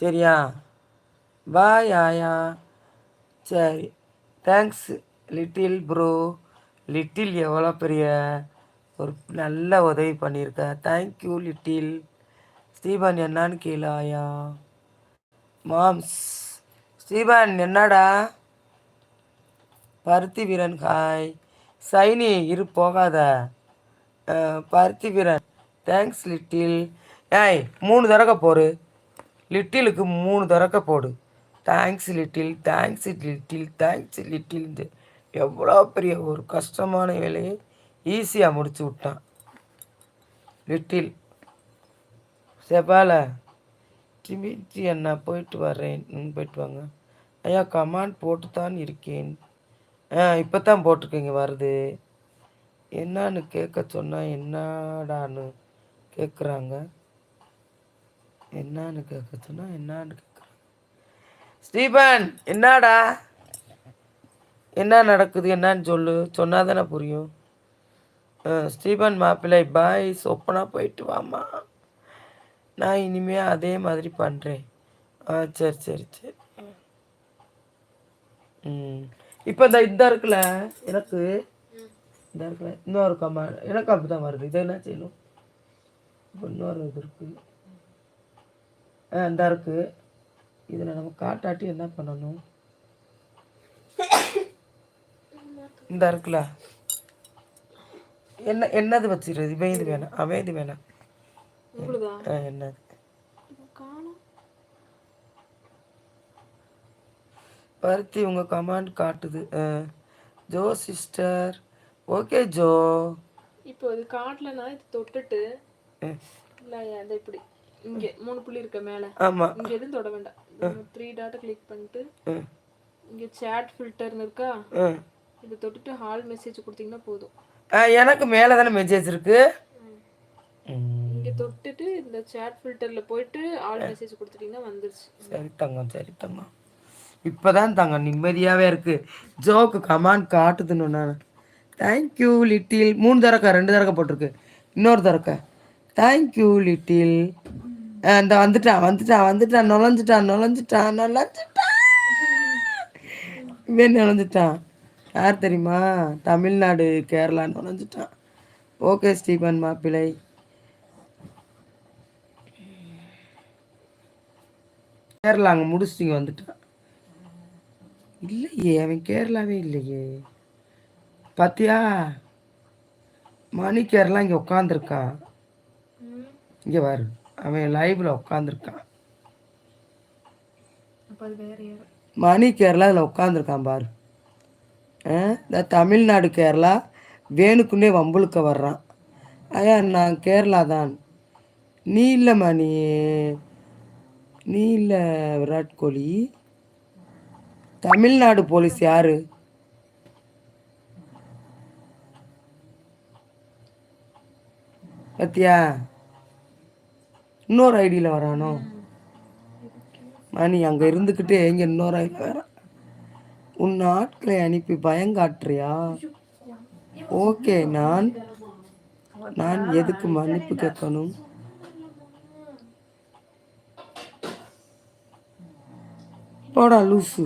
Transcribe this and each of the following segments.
சரியா? பாய் ஆயா. சரி. தேங்க்ஸ் லிட்டில் ப்ரோ லிட்டில் எவ்வளோ பெரிய ஒரு நல்ல உதவி பண்ணியிருக்க. தேங்க்யூ லிட்டில் ஸ்டீபன் என்னான்னு கேளு ஆயா. மாம்ஸ் ஸ்டீபன் என்னடா? பருத்தி வீரன் ஹாய் சைனி இரு போகாத. பருத்தி வீரன். தேங்க்ஸ் லிட்டில் ஏய் மூணு தடவை போரு லிட்டிலுக்கு மூணு தடவை போடு. Thanks little thanks little thanks little எவ்வளோ பெரிய ஒரு கஷ்டமான வேலையை ஈஸியாக முடிச்சு விட்டான். லிட்டில் செபால சிமிச்சி அண்ணா போயிட்டு வர்றேன் போயிட்டு வாங்க. ஐயா கமாண்ட் போட்டு தான் இருக்கேன். ஆ இப்போ தான் போட்டிருக்கீங்க வருது. என்னான்னு கேட்க சொன்னால் என்னடான்னு கேட்குறாங்க என்னன்னு கேட்கறதுன்னா என்னான்னு கேட்குறாங்க ஸ்டீபன் என்னடா? என்ன நடக்குது? என்னன்னு சொல்லு. சொன்னால் தானே புரியும். ஆ, ஸ்டீபன் மாப்பிள்ளை பாய் சொப்பனாக போயிட்டு வாமா நான் இனிமேல் அதே மாதிரி பண்ணுறேன் ஆ சரி சரி சரி. ம். இப்போ இந்த இந்த இருக்குல்ல? எனக்கு இந்த இருக்குல்ல? இன்னொரு கம்மா எனக்கு அப்படி தான் வருது. இதை என்ன செய்யணும்? இப்போ இன்னொரு இது இருக்குது இந்த இருக்கு. இதில் நம்ம காட்டாட்டி என்ன பண்ணணும்? இந்த இருக்குல்ல. என்ன என்னது வச்சிருது இவன் இது வேணாம். அவன் இது வேணாம். என்னது? பருத்தி உங்கள் கமாண்ட் காட்டுது. Jo sister okay Jo. இப்போ இது காட்டலனா இது தொட்டுட்டு. இல்ல அது இப்படி. இங்க மூணு புள்ளி இருக்க மேல. ஆமாம் இங்க எதுவும் தொட வேண்டாம். த்ரீ டாட்டை கிளிக் பண்ணிட்டு இங்க சேட் ஃபில்டர்னு இருக்கா? இதை தொட்டுட்டு ஹால் மெசேஜ் கொடுத்தீங்கன்னா போதும். எனக்கு மேலே தானே மெசேஜ் இருக்கு. இங்க தொட்டுட்டு இந்த சேட் ஃபில்டர்ல போயிட்டு ஆல் மெசேஜ் கொடுத்துட்டீங்கன்னா வந்துருச்சு. சரி தங்கம் சரி தங்கம். இப்போதான் தங்கம் நிம்மதியாகவே இருக்கு. ஜோக்கு கமாண்ட் காட்டுதுன்னு நான். தேங்க்யூ லிட்டில் மூணு தரக்கா ரெண்டு தரக்கா போட்டிருக்கு. இன்னொரு தரக்கா. தேங்க்யூ லிட்டில் இந்த வந்துட்டான் வந்துட்டான் வந்துட்டான் நுழைஞ்சிட்டான் நுழைஞ்சிட்டான் நுழைஞ்சிட்டான் இவன் நுழைஞ்சிட்டான் யார் தெரியுமா? தமிழ்நாடு கேரளா நுழைஞ்சிட்டான் ஓகே ஸ்டீபன் மாப்பிள்ளை. கேரளா அங்கே முடிச்சிட்டிங்க வந்துட்டான் இல்லையே அவன் கேரளாவே இல்லையே. பாத்தியா? மணி கேரளா இங்கே உட்காந்துருக்கான் இங்கே பாரு. அவன் லைவில் உட்காந்துருக்கான் மணி கேரளா இதில் உட்காந்துருக்கான் பாரு. இந்த தமிழ்நாடு கேரளா வேணுக்குன்னே வம்புழுக்க வர்றான். ஐயா நான் கேரளா தான். நீ இல்லை மணி. நீ இல்லை விராட் கோலி. தமிழ்நாடு போலீஸ் யாரு? பத்தியா? இன்னொரு ஐடியில் வரானோ? மணி அங்கே இருந்துக்கிட்டே இங்கே இன்னொரு ஐடியில் வரான் உன் ஆட்களை அனுப்பி பயங்காட்டுறியா ஓகே நான் நான் எதுக்கு மன்னிப்பு கேட்கணும்? போடா லூசு.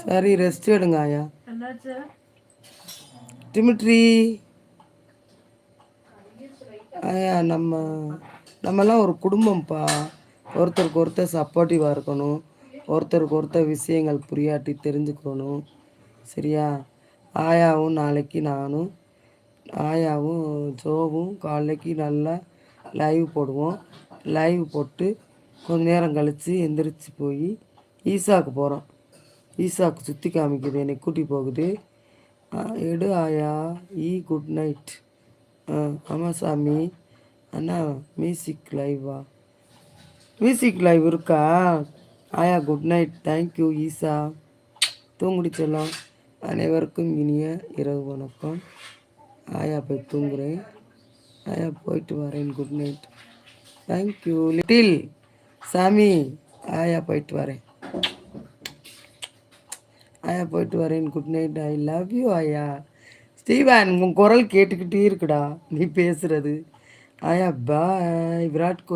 சரி ரெஸ்ட் எடுங்க ஆயா. என்னாச்சு? டிமிட்ரி நம்ம நம்மலாம் ஒரு குடும்பம்ப்பா. ஒருத்தருக்கு ஒருத்தர் சப்போர்ட்டிவாக இருக்கணும். ஒருத்தருக்கு ஒருத்தர் விஷயங்கள் புரியாட்டி தெரிஞ்சுக்கணும். சரியா? ஆயாவும் நாளைக்கு நானும் ஆயாவும் ஜோவும் காலைக்கு நல்லா லைவ் போடுவோம். லைவ் போட்டு கொஞ்ச நேரம் கழித்து எந்திரிச்சு போய் ஈசாக்கு போகிறோம் ஈசாக்கு சுற்றி காமிக்குது என்னை கூட்டி போகுது. எடு ஆயா ஈ குட் நைட். Mm, ஆ ஆமாம் சாமி அண்ணா மியூசிக் லைவா மியூசிக் லைவ் இருக்கா? ஆயா good night thank you Eesa. தூங்குடி அனைவருக்கும் இனிய இரவு வணக்கம். ஆயா போய் தூங்குறேன். ஆயா போயிட்டு வரேன். குட் நைட் தேங்க்யூ லிட்டில் சாமி ஆயா போயிட்டு வரேன். ஆயா போயிட்டு வரேன். Good night I love you ஆயா. ஸ்டீவன் உன் குரல் கேட்டுக்கிட்டே இருக்குடா. நீ பேசுறது. ஆயா பாய் விராட் கோலி.